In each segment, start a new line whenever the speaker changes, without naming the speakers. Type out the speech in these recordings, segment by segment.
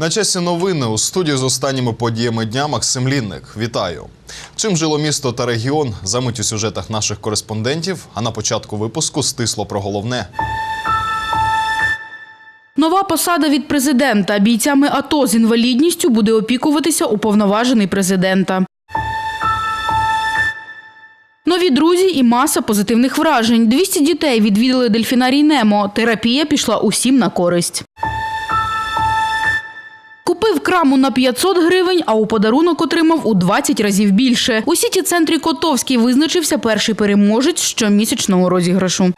На часі новини у студії з останніми подіями дня Максим Лінник. Вітаю. Чим жило місто та регіон? Замить у сюжетах наших кореспондентів. А на початку випуску стисло про головне.
Нова посада від президента. Бійцями АТО з інвалідністю буде опікуватися уповноважений президента. Нові друзі і маса позитивних вражень. 200 дітей відвідали дельфінарій Немо. Терапія пішла усім на користь. Купив краму на 500 гривень, а у подарунок отримав у 20 разів більше. У сіті центрі Котовський визначився перший переможець щомісячного розіграшу.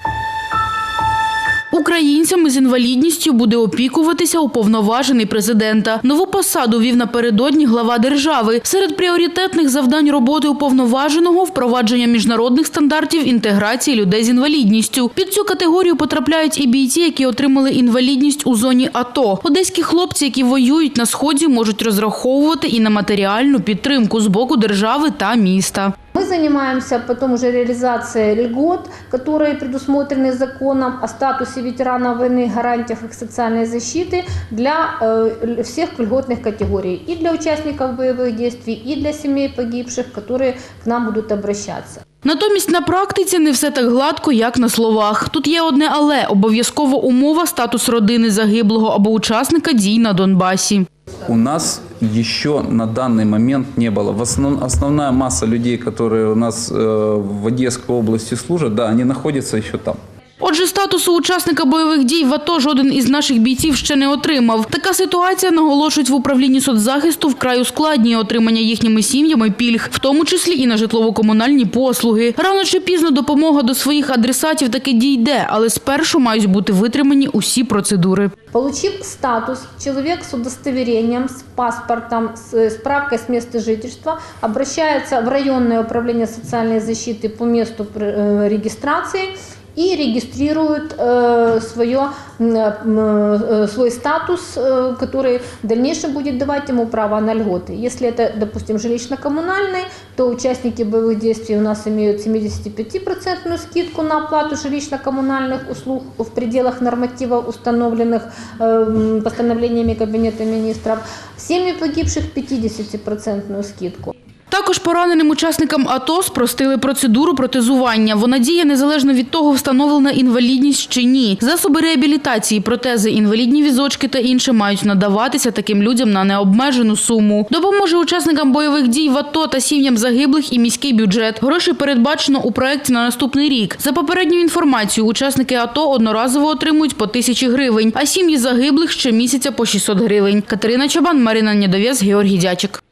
Українцями з інвалідністю буде опікуватися уповноважений президента. Нову посаду вів напередодні глава держави. Серед пріоритетних завдань роботи уповноваженого впровадження міжнародних стандартів інтеграції людей з інвалідністю. Під цю категорію потрапляють і бійці, які отримали інвалідність у зоні АТО. Одеські хлопці, які воюють на сході, можуть розраховувати і на матеріальну підтримку з боку держави та міста.
Мы занимаемся потом уже реализацией льгот, которые предусмотрены законом о статусе ветерана войны, гарантиях их социальной защиты для э, всех льготных категорий. И для участников боевых действий, и для семей погибших, которые к нам будут обращаться.
Натомість на практиці не все так гладко, як на словах. Тут є одне але обов'язкова умова статус родини загиблого або учасника дій на Донбасі.
У нас еще на данный момент не было. В основ- основная масса людей, которые у нас э, в Одесской области служат, да, они находятся еще там.
Отже, статусу учасника бойових дій в АТО жоден із наших бійців ще не отримав. Така ситуація наголошують в управлінні соцзахисту вкрай ускладнює отримання їхніми сім'ями пільг, в тому числі і на житлово-комунальні послуги. Рано чи пізно допомога до своїх адресатів таки дійде, але спершу мають бути витримані усі процедури.
Получив статус, человек с удостоверением, с паспортом, с э, справкой с места жительства, обращается в районное управление социальной защиты по месту э, регистрации и регистрирует э, свое, м, э, свой статус, э, который в дальнейшем будет давать ему право на льготы. Если это, допустим, жилищно-коммунальный, то участники боевых действий у нас имеют 75% скидку на оплату жилищно-коммунальных услуг в пределах нормативов, установленных э, постановлениями Кабинета министров. Семьи погибших 50% скидку.
Також пораненим учасникам АТО спростили процедуру протезування. Вона діє незалежно від того, встановлена інвалідність чи ні. Засоби реабілітації, протези, інвалідні візочки та інше мають надаватися таким людям на необмежену суму. Допоможе учасникам бойових дій в АТО та сім'ям загиблих і міський бюджет. Гроші передбачено у проекті на наступний рік. За попередньою інформацією, учасники АТО одноразово отримують по тисячі гривень, а сім'ї загиблих щомісяця по 600 гривень. Катерина Чабан, Марина Недов'яз, Георгій Дячик.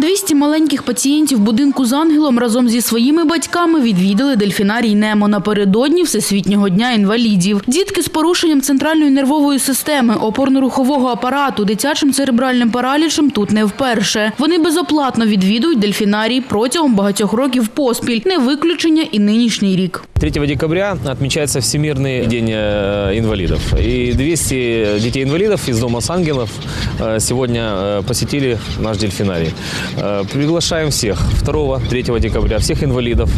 200 маленьких пацієнтів будинку з ангелом разом зі своїми батьками відвідали дельфінарій Немо напередодні Всесвітнього дня інвалідів. Дітки з порушенням центральної нервової системи, опорно-рухового апарату, дитячим церебральним паралічем тут не вперше. Вони безоплатно відвідують дельфінарій протягом багатьох років поспіль, не виключення і нинішній рік.
3 декабря отмечается Всемирный день э, инвалидов. И 200 детей-инвалидов из Дома с ангелов э, сегодня э, посетили наш дельфинарий. Э, Приглашаем всех 2-3 декабря, всех инвалидов.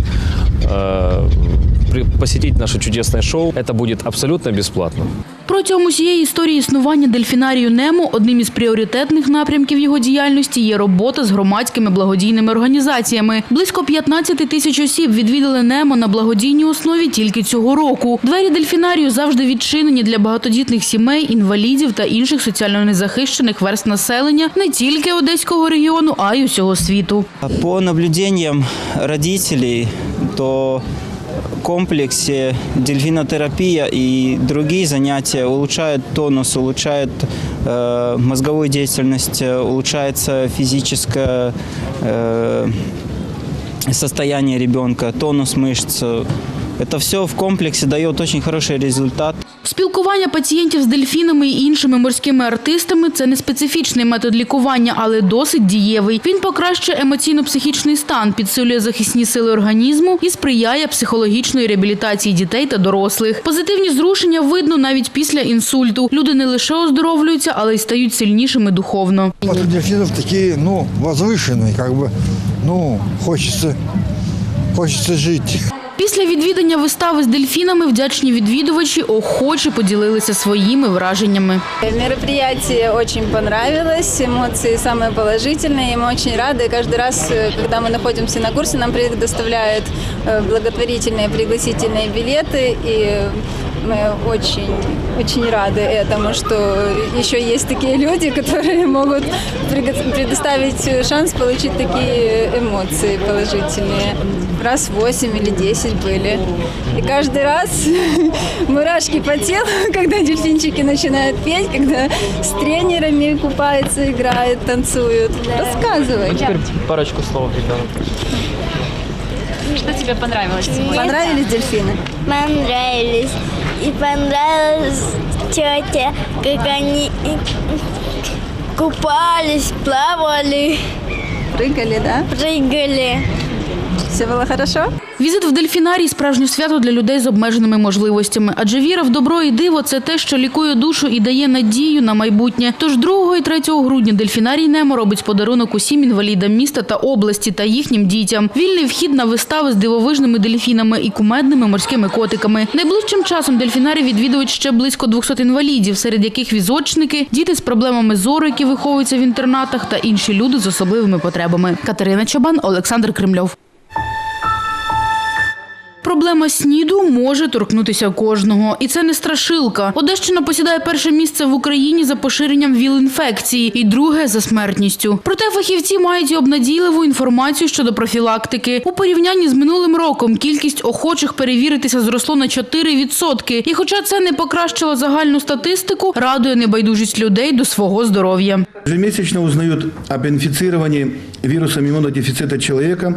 Э, посетить наше чудесное шоу. Это будет абсолютно бесплатно.
Протягом усієї історії існування дельфінарію Немо одним із пріоритетних напрямків його діяльності є робота з громадськими благодійними організаціями. Близько 15 тисяч осіб відвідали Немо на благодійній основі тільки цього року. Двері дельфінарію завжди відчинені для багатодітних сімей, інвалідів та інших соціально незахищених верст населення не тільки одеського регіону, а й усього світу.
По наблюдениям родителей, то комплексе дельфинотерапия и другие занятия улучшают тонус, улучшают э, мозговую деятельность, э, улучшается физическое э, состояние ребенка, тонус мышц. Это все в комплексе дает очень хороший результат.
Спілкування пацієнтів з дельфінами і іншими морськими артистами це не специфічний метод лікування, але досить дієвий. Він покращує емоційно-психічний стан, підсилює захисні сили організму і сприяє психологічної реабілітації дітей та дорослих. Позитивні зрушення видно навіть після інсульту. Люди не лише оздоровлюються, але й стають сильнішими духовно.
Вот у дельфинов такие, ну, возвышенные, как бы, ну, хочется, хочется жить.
Після відвідання вистави з дельфінами вдячні відвідувачі охоче поділилися своїми враженнями.
Мероприятие очень понравилось, эмоции самые положительные, и мы очень рады. Каждый раз, э, когда мы находимся на курсе, нам предоставляют э, благотворительные пригласительные билеты, и мы очень, очень рады этому, что еще есть такие люди, которые могут предоставить шанс получить такие эмоции положительные. Раз 8 или 10 были. И каждый раз мурашки по телу, когда дельфинчики начинают петь, когда с тренерами купаются, играют, танцуют. Рассказывай.
Теперь парочку слов, ребенок.
Что тебе понравилось?
Понравились дельфины?
понравились. И понравилось тетя, как они купались, плавали,
Прыгали, да?
прыгали.
Все было хорошо?
Візит в дельфінарій – справжнє свято для людей з обмеженими можливостями. Адже віра в добро і диво – це те, що лікує душу і дає надію на майбутнє. Тож 2 і 3 грудня дельфінарій Немо робить подарунок усім інвалідам міста та області та їхнім дітям. Вільний вхід на вистави з дивовижними дельфінами і кумедними морськими котиками. Найближчим часом дельфінарій відвідують ще близько 200 інвалідів, серед яких візочники, діти з проблемами зору, які виховуються в інтернатах, та інші люди з особливими потребами. Катерина Чабан, Олександр Кремльов. Проблема СНІДу може торкнутися кожного. І це не страшилка. Одещина посідає перше місце в Україні за поширенням ВІЛ-інфекції і друге – за смертністю. Проте фахівці мають і обнадійливу інформацію щодо профілактики. У порівнянні з минулим роком кількість охочих перевіритися зросло на 4%. І хоча це не покращило загальну статистику, радує небайдужість людей до свого здоров'я.
Ежемесячно узнают об инфицировании вирусом иммунодефицита человека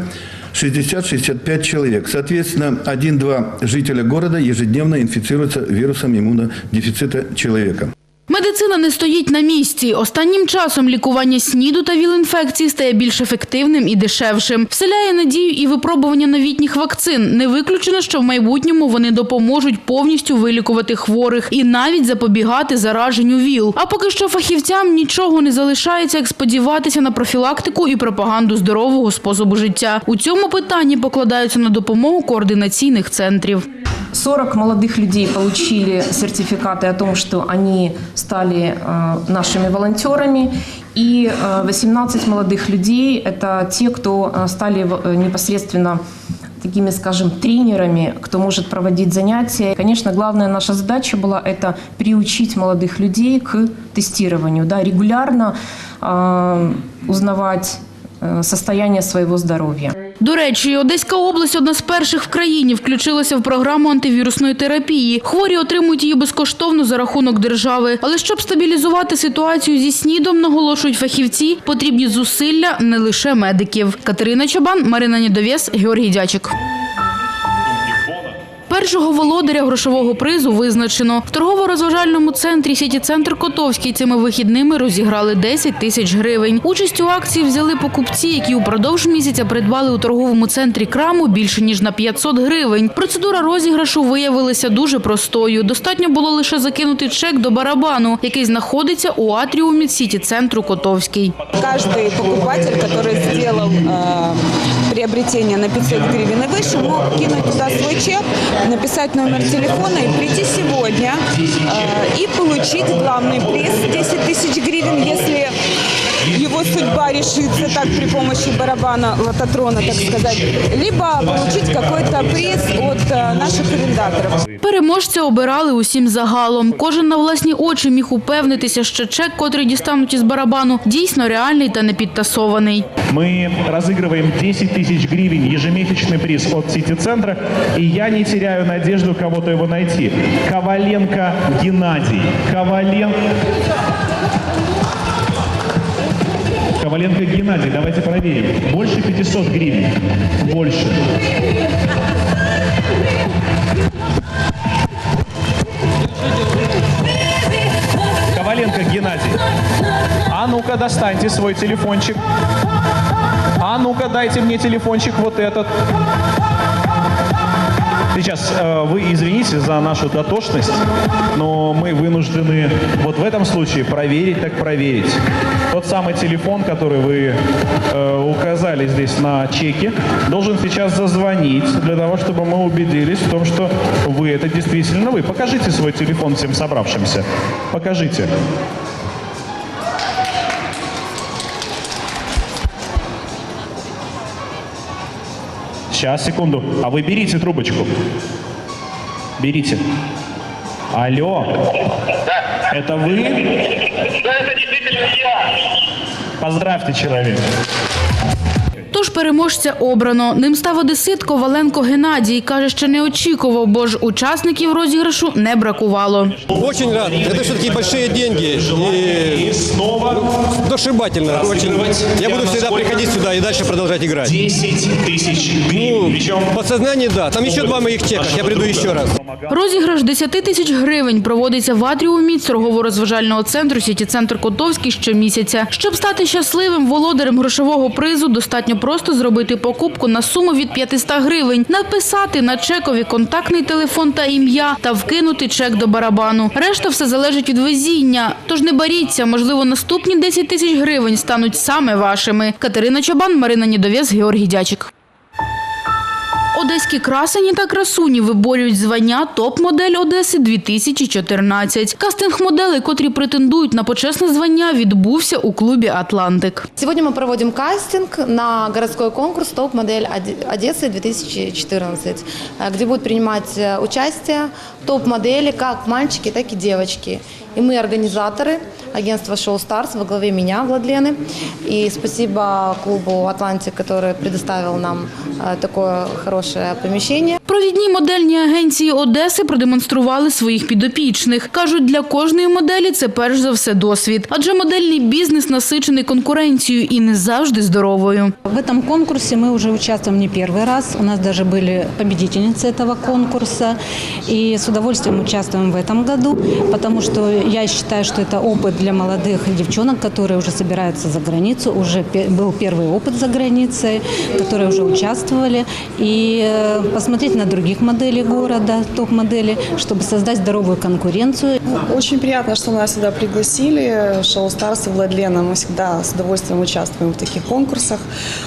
60-65 человек. Соответственно, 1-2 жителя города ежедневно инфицируются вирусом иммунодефицита человека.
Медицина не стоїть на місці. Останнім часом лікування СНІДу та ВІЛ-інфекції стає більш ефективним і дешевшим. Вселяє надію і випробування новітніх вакцин. Не виключено, що в майбутньому вони допоможуть повністю вилікувати хворих і навіть запобігати зараженню ВІЛ. А поки що фахівцям нічого не залишається, як сподіватися на профілактику і пропаганду здорового способу життя. У цьому питанні покладаються на допомогу координаційних центрів.
40 молодых людей получили сертификаты о том, что они стали э, нашими волонтерами. И э, 18 молодых людей – это те, кто э, стали э, непосредственно такими, скажем, тренерами, кто может проводить занятия. Конечно, главная наша задача была это приучить молодых людей к тестированию, да, регулярно э, узнавать э, состояние своего здоровья.
До речі, Одеська область одна з перших в країні включилася в програму антивірусної терапії. Хворі отримують її безкоштовно за рахунок держави. Але щоб стабілізувати ситуацію зі снідом, наголошують фахівці, потрібні зусилля не лише медиків. Катерина Чабан, Марина Нідовєс, Георгій Дячик. Першого володаря грошового призу визначено. В торгово-розважальному центрі сіті «Центр Котовський» цими вихідними розіграли 10 тисяч гривень. Участь у акції взяли покупці, які упродовж місяця придбали у торговому центрі краму більше ніж на 500 гривень. Процедура розіграшу виявилася дуже простою. Достатньо було лише закинути чек до барабану, який знаходиться у атріумі сіті «Центру Котовський».
Каждый покупатель, который сделал э, приобретение на 500 гривен и выше, мог кинуть туда свой чек, написать номер телефона и прийти сегодня э, и получить главный приз 10 тысяч гривен, если его судьба решится так при помощи барабана лототрона, так сказать, либо получить какой-то приз от э, наших арендаторов.
Переможця обирали усім загалом. Кожен на власні очі міг упевнитися, що чек, котрий дістануть із барабану, дійсно реальний та не підтасований.
Мы разыгрываем 10 тысяч гривен ежемесячный приз от Сити-центра, и я не теряю надежду кого-то его найти. Коваленко Геннадий. Ковален... Коваленко Геннадий, давайте проверим. Больше 500 гривен? Больше. Коваленко Геннадий. А ну-ка, достаньте свой телефончик. А ну-ка, дайте мне телефончик вот этот. Сейчас э, вы извините за нашу дотошность, но мы вынуждены вот в этом случае проверить так проверить. Тот самый телефон, который вы э, указали здесь на чеке, должен сейчас зазвонить для того, чтобы мы убедились в том, что вы это действительно вы. Покажите свой телефон всем собравшимся. Покажите. Сейчас, секунду. А вы берите трубочку. Берите. Алло. Это вы?
Да, это действительно я.
Поздравьте человека.
Тож переможця обрано. Ним став одесит Коваленко Геннадій. Каже, що не очікував, бо ж учасників розіграшу не бракувало.
Очень рад. Это все-таки большие деньги. И душевательно. Очень. Я буду всегда приходить сюда и дальше продолжать играть.
10 тысяч гривен.
Ну, подсознание, да. Там еще два моих чека. Я приду еще раз.
Розіграш 10 тисяч гривень проводиться в атріумі торгово-розважального центру Сіті-центр Котовський щомісяця. Щоб стати щасливим володарем грошового призу, достатньо просто зробити покупку на суму від 500 гривень, написати на чекові контактний телефон та ім'я та вкинути чек до барабану. Решта все залежить від везіння. Тож не боріться, можливо, наступні 10 тисяч гривень стануть саме вашими. Катерина Чобан, Марина Нідовєз, Георгій Дячик. Одеські красені та красуні виборюють звання топ-модель Одеси 2014. Кастинг моделей, котрі претендують на почесне звання, відбувся у клубі Атлантик.
Сегодня мы проводим кастинг на городской конкурс «Топ-модель Оде- Одессы 2014», э, где будут принимать э, участие топ-модели как мальчики, так и девочки. И мы организаторы агентства «Шоу Старс» во главе меня, Владлены. И спасибо клубу «Атлантик», который предоставил нам э, такое хорошее помещение.
Провідні модельні агенції Одеси продемонстрували своїх підопічних. Кажуть, для кожної моделі це перш за все досвід, адже модельний бізнес насичений конкуренцією і не завжди здоровою.
В этом конкурсе мы уже участвуем не первый раз. У нас даже были победительницы этого конкурса. И с удовольствием участвуем в этом году, потому что я считаю, что это опыт для молодых девчонок, которые уже собираются за границу. Уже был первый опыт за границей, которые уже участвовали. И э, посмотреть на других моделей города, топ-модели, чтобы создать здоровую конкуренцию.
Очень приятно, что нас сюда пригласили. Шоу Старс и Владлена. Мы всегда с удовольствием участвуем в таких конкурсах.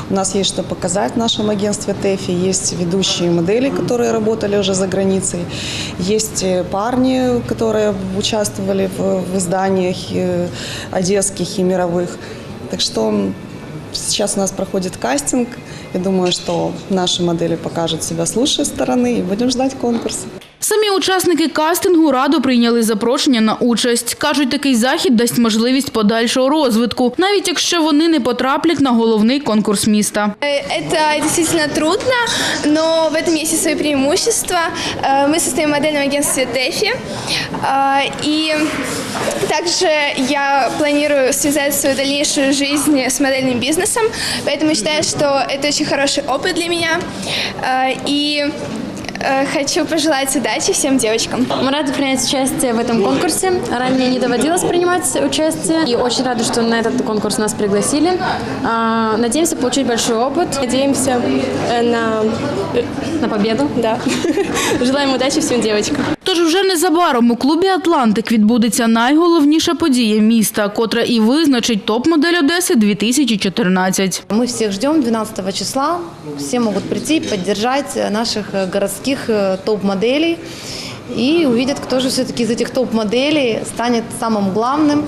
У нас есть что показать в нашем агентстве ТЭФИ. Есть ведущие модели, которые работали уже за границей. Есть э, парни, которые участвовали в, в изданиях э, одесских и мировых. Так что м, сейчас у нас проходит кастинг. Я думаю, что наши модели покажут себя с лучшей стороны и будем ждать конкурса.
Самі учасники кастингу радо прийняли запрошення на участь. Кажуть, такий захід дасть можливість подальшого розвитку, навіть якщо вони не потраплять на головний конкурс міста.
Это действительно трудно, но в этом есть и свои преимущества. Э, Мы состоим в модельном агентстве ТЭФИ, э, и также я планирую связать свою дальнейшую жизнь с модельным бизнесом, поэтому считаю, что это очень хороший опыт для меня. Э, И э, хочу пожелать удачи всем девочкам.
Мы рады принять участие в этом конкурсе. Ранее не доводилось принимать участие. И очень рады, что на этот конкурс нас пригласили. А, Надеемся получить большой опыт. Надеемся на, на победу. Да. Желаем удачи всем девочкам.
Тож вже незабаром у клубі Атлантик відбудеться найголовніша подія міста, котра і визначить топ-модель Одеси 2014.
Мы всех ждем 12 числа. Все могут прийти, поддержать наших э, городских э, топ-моделей и увидят, кто же все-таки из этих топ-моделей станет самым главным,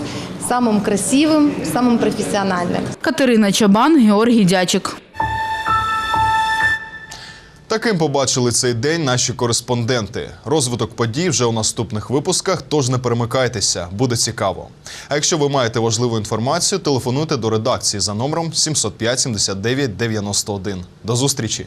самым красивым, самым профессиональным.
Катерина Чабан, Георгій Дячик.
Таким побачили цей день наші кореспонденти. Розвиток подій вже у наступних випусках, тож не перемикайтеся, буде цікаво. А якщо ви маєте важливу інформацію, телефонуйте до редакції за номером 705 79 91. До зустрічі!